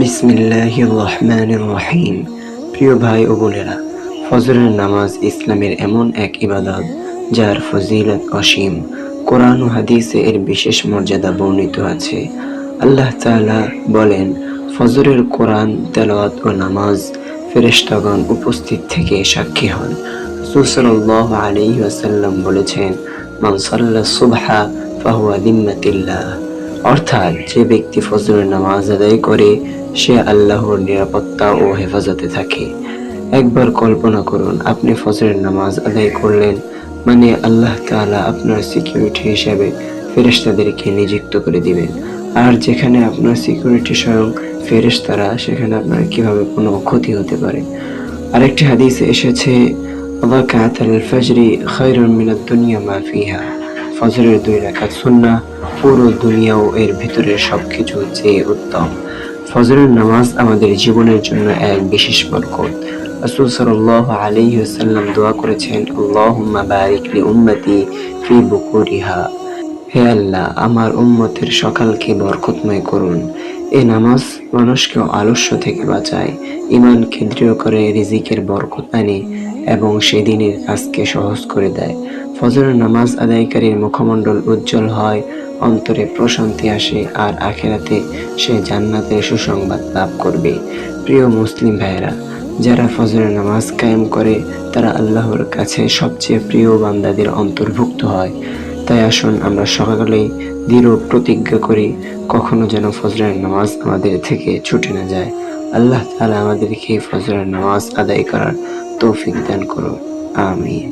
বিসমিল্লাহ রহমান রহিম প্রিয় ভাই ও বোনেরা, ফজরের নামাজ ইসলামের এমন এক ইবাদত যার ফজিলত অসীম। কোরআন ও হাদিসে এর বিশেষ মর্যাদা বর্ণিত আছে। আল্লাহ তাআলা বলেন, ফজরের কোরআন, তেলাওয়াত ও নামাজ ফেরেশতাগণ উপস্থিত থেকে সাক্ষী হন। রাসূল সাল্লাল্লাহু আলাইহি ওয়াসাল্লাম বলেছেন, মান সাল্লা সুবহা ফাহুয়া দিম্মাতিল্লাহ। অর্থাৎ যে ব্যক্তি ফজরের নামাজ আদায় করে, সে আল্লাহর নিরাপত্তা ও হেফাজতে থাকে। একবার কল্পনা করুন, আপনি ফজরের নামাজ আদায় করলেন মানে আল্লাহ তাআলা আপনার সিকিউরিটি হিসাবে ফেরেশতাদেরকে নিযুক্ত করে দিবেন। আর যেখানে আপনার সিকিউরিটি স্বয়ং ফেরেশতারা, সেখানে আপনার কীভাবে কোনো ক্ষতি হতে পারে? আরেকটি হাদিসে এসেছে রাকাত আল ফজরি মিনাদ দুনিয়া মা ফিহা। ফজরের দুই রাকাত সুন্নাহ পুরো দুনিয়া ও এর ভিতরের সবকিছু চেয়ে উত্তম। ফজরের নামাজ আমাদের জীবনের জন্য এক বিশেষ বরকত। রাসূল সাল্লাল্লাহু আলাইহি ওয়াসাল্লাম দোয়া করেছেন, আল্লাহুম্মা বারিক লি উম্মতি ফি বুকুরিহা। হে আল্লাহ, আমার উম্মতের সকালকে বরকতময় করুন। এ নামাজ মানুষকে আলস্য থেকে বাঁচায় ইমানকে দৃঢ় করে রিজিকের বরকত আনে। এবং সেদিনের কাজকে সহজ করে দেয়। ফজরের নামাজ আদায়কারীর মুখমণ্ডল উজ্জ্বল হয়, অন্তরে প্রশান্তি আসে আর আখেরাতে সে জান্নাতের সুসংবাদ লাভ করবে। প্রিয় মুসলিম ভাইয়েরা, যারা ফজরের নামাজ কায়েম করে, তারা আল্লাহর কাছে সবচেয়ে প্রিয় বান্দাদের অন্তর্ভুক্ত হয়। তাই আসুন আমরা সকালেই দৃঢ় প্রতিজ্ঞা করি, কখনো যেন ফজরের নামাজ আমাদের থেকে ছুটে না যায়। আল্লাহ তাআলা আমাদেরকে ফজরের নামাজ আদায় করার তৌফিক দান করুন। আমিন।